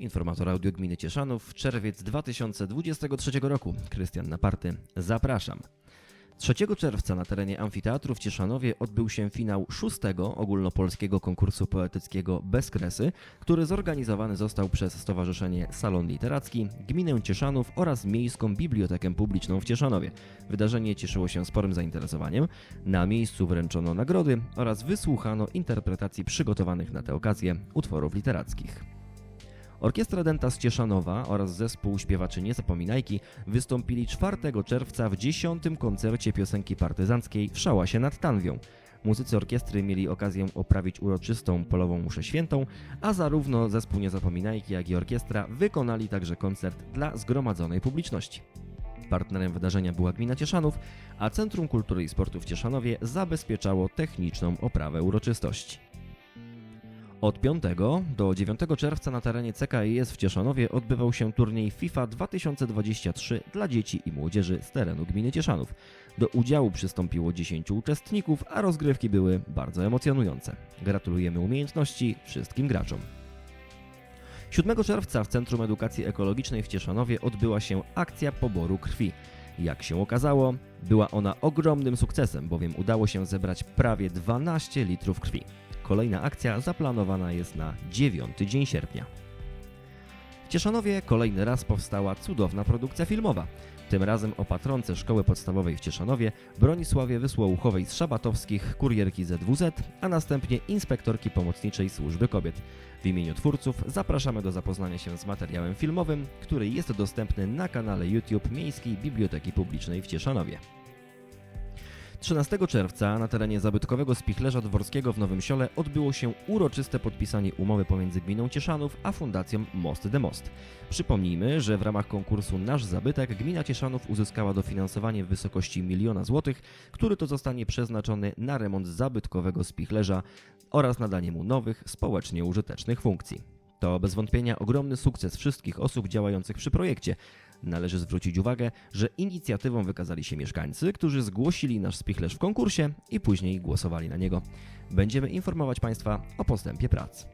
Informator Audio Gminy Cieszanów, czerwiec 2023 roku. Krystian Naparty, zapraszam. 3 czerwca na terenie Amfiteatru w Cieszanowie odbył się finał szóstego ogólnopolskiego konkursu poetyckiego Bez Kresy, który zorganizowany został przez Stowarzyszenie Salon Literacki, Gminę Cieszanów oraz Miejską Bibliotekę Publiczną w Cieszanowie. Wydarzenie cieszyło się sporym zainteresowaniem. Na miejscu wręczono nagrody oraz wysłuchano interpretacji przygotowanych na tę okazję utworów literackich. Orkiestra Denta z Cieszanowa oraz zespół śpiewaczy Niezapominajki wystąpili 4 czerwca w 10. koncercie piosenki partyzanckiej w Szałasie nad Tanwią. Muzycy orkiestry mieli okazję oprawić uroczystą polową muszę świętą, a zarówno zespół Niezapominajki, jak i orkiestra wykonali także koncert dla zgromadzonej publiczności. Partnerem wydarzenia była gmina Cieszanów, a Centrum Kultury i Sportu w Cieszanowie zabezpieczało techniczną oprawę uroczystości. Od 5 do 9 czerwca na terenie CKIS w Cieszanowie odbywał się turniej FIFA 2023 dla dzieci i młodzieży z terenu gminy Cieszanów. Do udziału przystąpiło 10 uczestników, a rozgrywki były bardzo emocjonujące. Gratulujemy umiejętności wszystkim graczom. 7 czerwca w Centrum Edukacji Ekologicznej w Cieszanowie odbyła się akcja poboru krwi. Jak się okazało, była ona ogromnym sukcesem, bowiem udało się zebrać prawie 12 litrów krwi. Kolejna akcja zaplanowana jest na 9 dzień sierpnia. W Cieszanowie kolejny raz powstała cudowna produkcja filmowa. Tym razem o patronce szkoły podstawowej w Cieszanowie, Bronisławie Wysłołuchowej z Szabatowskich, kurierki ZWZ, a następnie inspektorki pomocniczej służby kobiet. W imieniu twórców zapraszamy do zapoznania się z materiałem filmowym, który jest dostępny na kanale YouTube Miejskiej Biblioteki Publicznej w Cieszanowie. 13 czerwca na terenie zabytkowego Spichlerza Dworskiego w Nowym Siole odbyło się uroczyste podpisanie umowy pomiędzy gminą Cieszanów a Fundacją Most de Most. Przypomnijmy, że w ramach konkursu Nasz Zabytek gmina Cieszanów uzyskała dofinansowanie w wysokości miliona złotych, który to zostanie przeznaczony na remont zabytkowego Spichlerza oraz nadanie mu nowych, społecznie użytecznych funkcji. To bez wątpienia ogromny sukces wszystkich osób działających przy projekcie. Należy zwrócić uwagę, że inicjatywą wykazali się mieszkańcy, którzy zgłosili nasz spichlerz w konkursie i później głosowali na niego. Będziemy informować Państwa o postępie prac.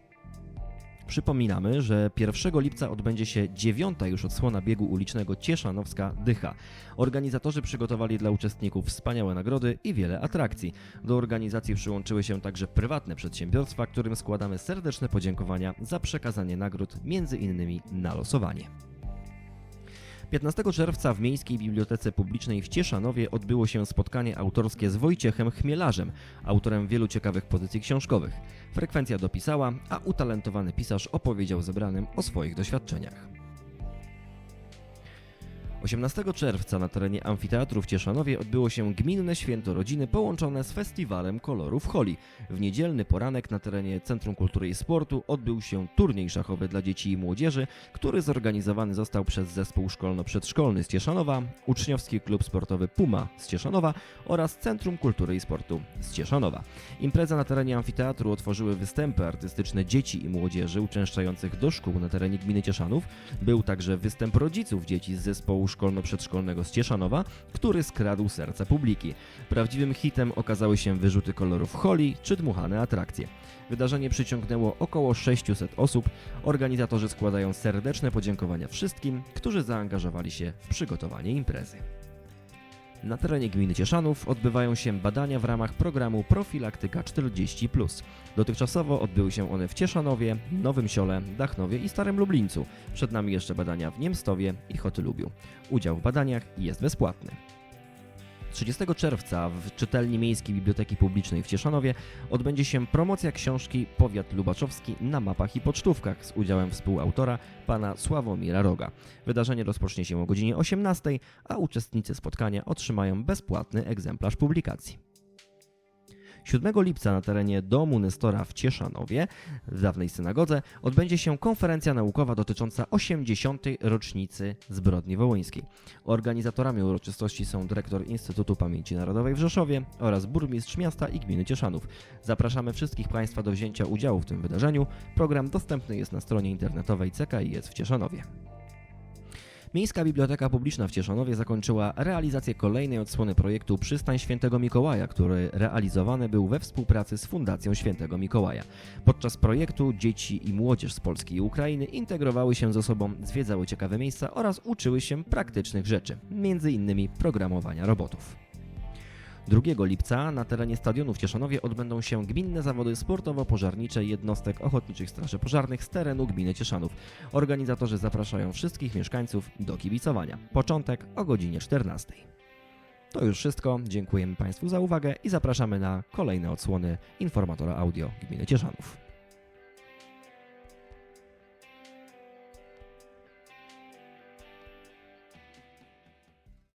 Przypominamy, że 1 lipca odbędzie się dziewiąta już odsłona biegu ulicznego Cieszanowska Dycha. Organizatorzy przygotowali dla uczestników wspaniałe nagrody i wiele atrakcji. Do organizacji przyłączyły się także prywatne przedsiębiorstwa, którym składamy serdeczne podziękowania za przekazanie nagród, między innymi na losowanie. 15 czerwca w Miejskiej Bibliotece Publicznej w Cieszanowie odbyło się spotkanie autorskie z Wojciechem Chmielarzem, autorem wielu ciekawych pozycji książkowych. Frekwencja dopisała, a utalentowany pisarz opowiedział zebranym o swoich doświadczeniach. 18 czerwca na terenie Amfiteatru w Cieszanowie odbyło się gminne święto rodziny połączone z festiwalem kolorów Holi. W niedzielny poranek na terenie Centrum Kultury i Sportu odbył się turniej szachowy dla dzieci i młodzieży, który zorganizowany został przez zespół szkolno-przedszkolny z Cieszanowa, uczniowski klub sportowy Puma z Cieszanowa oraz Centrum Kultury i Sportu z Cieszanowa. Impreza na terenie amfiteatru otworzyły występy artystyczne dzieci i młodzieży uczęszczających do szkół na terenie gminy Cieszanów. Był także występ rodziców dzieci z zespołu szkolno-przedszkolnego z Cieszanowa, który skradł serca publiki. Prawdziwym hitem okazały się wyrzuty kolorów holi czy dmuchane atrakcje. Wydarzenie przyciągnęło około 600 osób. Organizatorzy składają serdeczne podziękowania wszystkim, którzy zaangażowali się w przygotowanie imprezy. Na terenie gminy Cieszanów odbywają się badania w ramach programu Profilaktyka 40. Dotychczasowo odbyły się one w Cieszanowie, Nowym Siole, Dachnowie i Starym Lublińcu. Przed nami jeszcze badania w Niemstowie i Chotylubiu. Udział w badaniach jest bezpłatny. 30 czerwca w czytelni Miejskiej Biblioteki Publicznej w Cieszanowie odbędzie się promocja książki Powiat Lubaczowski na mapach i pocztówkach z udziałem współautora pana Sławomira Roga. Wydarzenie rozpocznie się o godzinie 18, a uczestnicy spotkania otrzymają bezpłatny egzemplarz publikacji. 7 lipca na terenie domu Nestora w Cieszanowie, w dawnej synagodze, odbędzie się konferencja naukowa dotycząca 80. rocznicy zbrodni wołyńskiej. Organizatorami uroczystości są dyrektor Instytutu Pamięci Narodowej w Rzeszowie oraz burmistrz miasta i gminy Cieszanów. Zapraszamy wszystkich Państwa do wzięcia udziału w tym wydarzeniu. Program dostępny jest na stronie internetowej CKIS w Cieszanowie. Miejska Biblioteka Publiczna w Cieszanowie zakończyła realizację kolejnej odsłony projektu Przystań Świętego Mikołaja, który realizowany był we współpracy z Fundacją Świętego Mikołaja. Podczas projektu dzieci i młodzież z Polski i Ukrainy integrowały się ze sobą, zwiedzały ciekawe miejsca oraz uczyły się praktycznych rzeczy, m.in. programowania robotów. 2 lipca na terenie stadionu w Cieszanowie odbędą się gminne zawody sportowo-pożarnicze jednostek ochotniczych straży pożarnych z terenu gminy Cieszanów. Organizatorzy zapraszają wszystkich mieszkańców do kibicowania. Początek o godzinie 14. To już wszystko. Dziękujemy Państwu za uwagę i zapraszamy na kolejne odsłony informatora audio gminy Cieszanów.